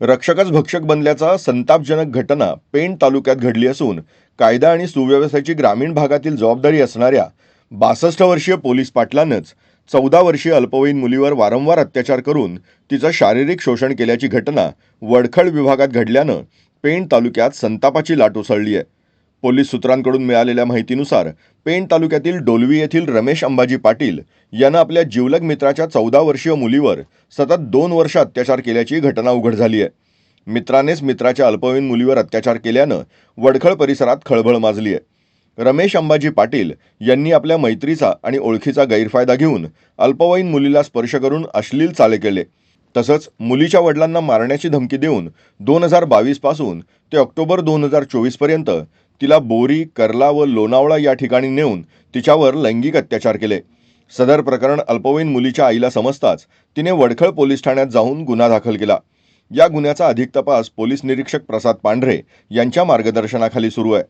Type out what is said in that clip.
रक्षकच भक्षक बनल्याचा संतापजनक घटना पेण तालुक्यात घडली असून कायदा आणि सुव्यवस्थेची ग्रामीण भागातील जबाबदारी असणाऱ्या बासष्ट वर्षीय पोलीस पाटलानंच चौदा वर्षीय अल्पवयीन मुलीवर वारंवार अत्याचार करून तिचं शारीरिक शोषण केल्याची घटना वडखळ विभागात घडल्यानं पेण तालुक्यात संतापाची लाट उसळली आहे. पोलीस सूत्रांकडून मिळालेल्या माहितीनुसार पेण तालुक्यातील डोलवी येथील रमेश अंबाजी पाटील यानं आपल्या जिवलग मित्राच्या चौदा वर्षीय मुलीवर सतत दोन वर्ष अत्याचार केल्याची घटना उघड झाली आहे. मित्रानेच मित्राच्या अल्पवयीन मुलीवर अत्याचार केल्यानं वडखळ परिसरात खळबळ माजली आहे. रमेश अंबाजी पाटील यांनी आपल्या मैत्रीचा आणि ओळखीचा गैरफायदा घेऊन अल्पवयीन मुलीला स्पर्श करून अश्लील चाले केले. तसंच मुलीच्या वडिलांना मारण्याची धमकी देऊन दोन हजार बावीसपासून ते ऑक्टोबर दोन हजार चोवीसपर्यंत तिला बोरी कर्ला व लोणावळा या ठिकाणी नेऊन तिच्यावर लैंगिक अत्याचार केले. सदर प्रकरण अल्पवयीन मुलीच्या आईला समजताच तिने वडखळ पोलीस ठाण्यात जाऊन गुन्हा दाखल केला. या गुन्ह्याचा अधिक तपास पोलीस निरीक्षक प्रसाद पांढरे यांच्या मार्गदर्शनाखाली सुरू आहे.